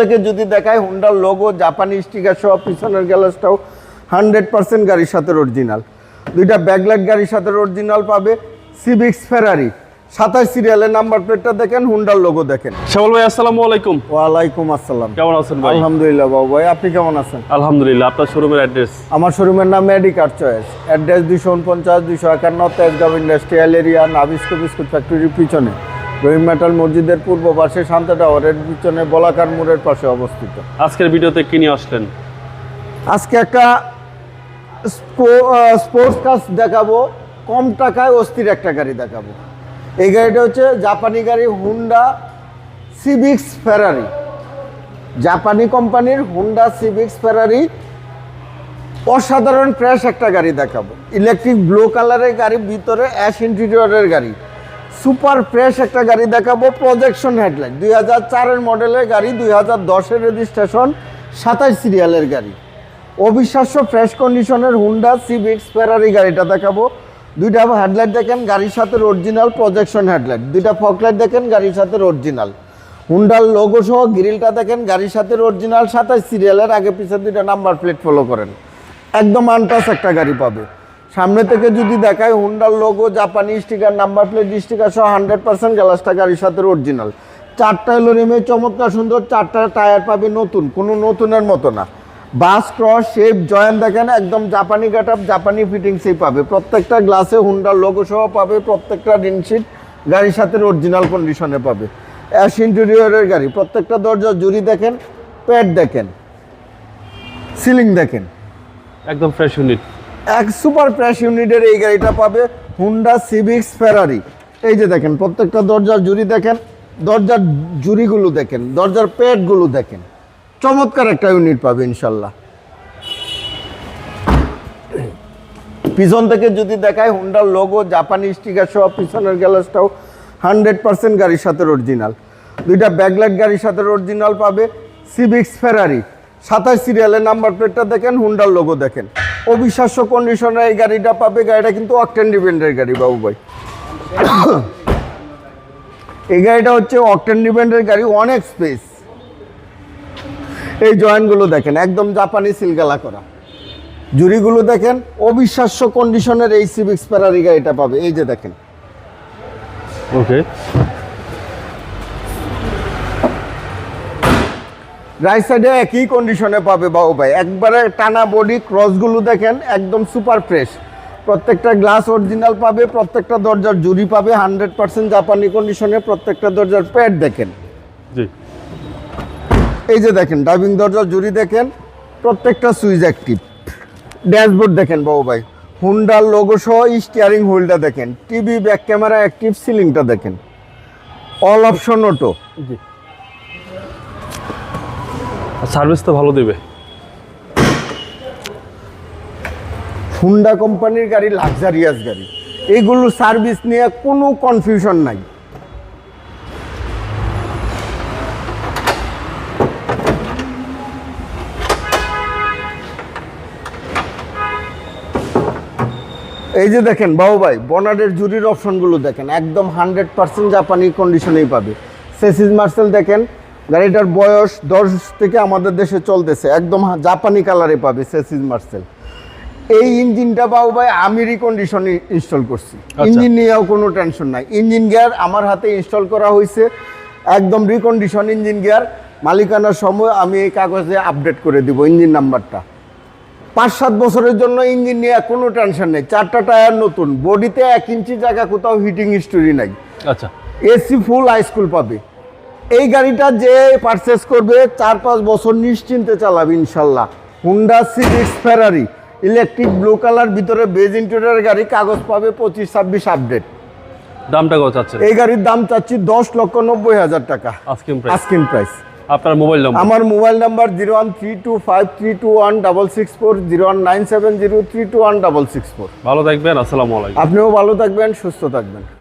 থেকে যদি দেখায় হুন্ডার লোগো জাপানি স্টিকার সহ পিছনের গ্যালাসটাও হান্ড্রেড পার্সেন্ট গাড়ির সাথে অরিজিনাল দুইটা ব্যাকলাইট গাড়ির সাথে অরিজিনাল পাবে সিভিক্স ফেরারি সাতাশ সিরিয়ালের নাম্বার প্লেটটা দেখেন হুন্ডার লোগো দেখেন। শ্যামল ভাই আসসালামু আলাইকুম। ওয়ালাইকুম আসসালাম। কেমন আছেন ভাই? আলহামদুলিল্লাহ বাবু ভাই আপনি কেমন আছেন? আলহামদুলিল্লাহ আপনার শোরুমের অ্যাড্রেস আমার শোরুমের নাম মেডিকার চয়েস অ্যাড্রেস দুশো উনপঞ্চাশ দুশো একান্ন Tejgaon industrial area Nabisco biscuit ফ্যাক্টরির পিছনে। রহিম মেটাল মসজিদের পূর্ব পাশে শান্ত টাওয়ারের পিছনে বলাকার মোড়ের পাশে অবস্থিত। আজকের ভিডিওতে কি নিয়ে আসলেন? আজকে একটা স্পোর্টস কার দেখাবো কম টাকায় অস্থির একটা গাড়ি দেখাবো। এই গাড়িটা হচ্ছে জাপানি গাড়ি হুন্ডা সিভিক্স ফেরারি। জাপানি কোম্পানির হুন্ডা সিভিক্স ফেরারি অসাধারণ ফ্রেশ একটা গাড়ি দেখাবো। ইলেকট্রিক ব্লু কালারের গাড়ি ভিতরে অ্যাশ ইন্টেরিয়রের গাড়ি। সুপার ফ্রেশ একটা গাড়ি দেখাবো প্রজেকশন হেডলাইট দুই হাজার চারের মডেলের গাড়ি, দুই হাজার দশের রেজিস্ট্রেশন সাতাশ সিরিয়ালের গাড়ি। অবিশ্বাস্য ফ্রেশ কন্ডিশনের হুন্ডা সিভিক্স ফেরারি গাড়িটা দেখাবো। দুইটা হেডলাইট দেখেন, গাড়ির সাথে অরিজিনাল প্রজেকশন হেডলাইট দুইটা ফকলাইট দেখেন, গাড়ির সাথে অরিজিনাল হুন্ডার লোগো সহ গ্রিলটা দেখেন, গাড়ির সাথে অরিজিনাল সাতাশ সিরিয়ালের আগে পিছিয়ে দুইটা নাম্বার প্লেট ফলো করেন। একদম আনটাস একটা গাড়ি পাবে। সামনে থেকে যদি দেখায় হুন্ডার লোগো জাপানি স্টিকার নাম্বার প্লেট স্টিকার সহ হান্ড্রেড পার্সেন্ট গ্লাসটা গাড়ির সাথে অরিজিনাল চারটা এলো রিমে, চমৎকার সুন্দর, চারটা টায়ার পাবে নতুন, কোনো নতুনের মতো না। বাস ক্রস শেপ জয়েন দেখেন, একদম জাপানি গাট জাপানি ফিটিংসেই পাবে। প্রত্যেকটা গ্লাসে হুন্ডার লোগো সহ পাবে, প্রত্যেকটা রিনশিট গাড়ির সাথে অরিজিনাল কন্ডিশনে পাবে। অ্যাশ ইন্টেরিয়রের গাড়ি, প্রত্যেকটা দরজা জুড়ি দেখেন প্যাড দেখেন সিলিং দেখেন। একদম ফ্রেশ ইউনিট এক সুপার ফ্রেশ ইউনিটের এই গাড়িটা পাবে হুন্ডা সিভিক্স ফেরারি। এই যে দেখেন, প্রত্যেকটা দরজার জুড়ি দেখেন, দরজার জুড়িগুলো দেখেন, দরজার প্যাডগুলো দেখেন। চমৎকার একটা ইউনিট পাবে ইনশাল্লাহ। পিছন থেকে যদি দেখায় হুন্ডার লোগো, জাপানি স্টিকার সহ পিছনের গ্যালাসটাও হান্ড্রেড পার্সেন্ট গাড়ির সাথে অরিজিনাল দুইটা ব্যাকলাইট গাড়ির সাথে অরিজিনাল পাবে সিভিক্স ফেরারি। সাতাশ সিরিয়ালের নাম্বার প্লেটটা দেখেন হুন্ডার লোগো দেখেন। অবিশ্বাস্য কন্ডিশনে এই গাড়িটা পাবে, গাড়িটা কিন্তু অকটেন ডিপেন্ডের গাড়ি বাবু ভাই এই গাড়িটা হচ্ছে অকটেন ডিপেন্ডের গাড়ি অনেক স্পেস এই জয়েন্টগুলো দেখেন, একদম জাপানি সিলগালা করা। জুড়িগুলো দেখেন, অবিশ্বাস্য কন্ডিশনের এই সিভিক্স ফেরারি গাড়িটা পাবে। এই যে দেখেন। ওকে রাইট সাইডে একই কন্ডিশনে পাবে বাবু ভাই। একবারে টানা বডি ক্রসগুলো দেখেন একদম সুপার ফ্রেশ প্রত্যেকটা গ্লাস অরিজিনাল পাবে প্রত্যেকটা দরজার জুড়ি পাবে হান্ড্রেড পার্সেন্ট জাপানি কন্ডিশনে প্রত্যেকটা দরজার প্যাড দেখেন। জি। এই যে দেখেন ড্রাইভিং দরজার জুড়ি দেখেন প্রত্যেকটা সুইচ অ্যাক্টিভ ড্যাশবোর্ড দেখেন বাবু ভাই। হুন্ডার লোগো সহ স্টিয়ারিং হুইলটা দেখেন। টিভি ব্যাক ক্যামেরা অ্যাক্টিভ সিলিংটা দেখেন। অল অপশন অটো জি। সার্ভিস তো ভালো দেবে। হুন্ডা কোম্পানির গাড়ি লাক্সারিয়াস গাড়ি। এগুলো সার্ভিস নিয়ে কোনো কনফিউশন নাই। এই যে দেখেন, বাবু ভাই, বনারের জুরির অপশনগুলো দেখেন। একদম হান্ড্রেড পার্সেন্ট জাপানি কন্ডিশনেই পাবে। সেসিস মার্সেল দেখেন গাড়িটার বয়স দশ থেকে আমাদের দেশে চলতেছে। একদম জাপানি কালারে পাবে সেসিস মার্সেল। এই ইঞ্জিনটা বাবু ভাই আমি রিকন্ডিশন ইনস্টল করছি। ইঞ্জিন নিয়েও কোনো টেনশন নাই। ইঞ্জিন গিয়ার আমার হাতে ইনস্টল করা হয়েছে একদম রিকন্ডিশন ইঞ্জিন গিয়ার মালিকানার সময় আমি এই কাগজে আপডেট করে দিব ইঞ্জিন নাম্বারটা পাঁচ সাত বছরের জন্য ইঞ্জিন নিয়ে কোনো টেনশন নেই। চারটা টায়ার নতুন। বডিতে এক ইঞ্চি জায়গা কোথাও হিটিং হিস্টোরি নাই। আচ্ছা। এসি ফুল হাই স্কুল পাবে। এই গাড়িটা যে পারচেস করবে চার পাঁচ বছর নিশ্চিন্তে চালাবে ইনশাল্লাহ। Honda civics Ferrari electric blue colour ভিতরে বেজ ইন্টেরিয়র গাড়ি কাগজ পাবে পঁচিশ ছাব্বিশ আপডেট দামটা কত চাচ্ছেন? এই গাড়ির দাম চাচ্ছি দশ লক্ষ নব্বই হাজার টাকা। আজকে প্রাইস আস্কিন প্রাইস আপনার মোবাইল নম্বর আমার mobile number zero one three two five three two one double six four zero one nine seven zero three two one double six four ভালো থাকবেন আসসালামু আলাইকুম। আপনিও ভালো থাকবেন সুস্থ থাকবেন।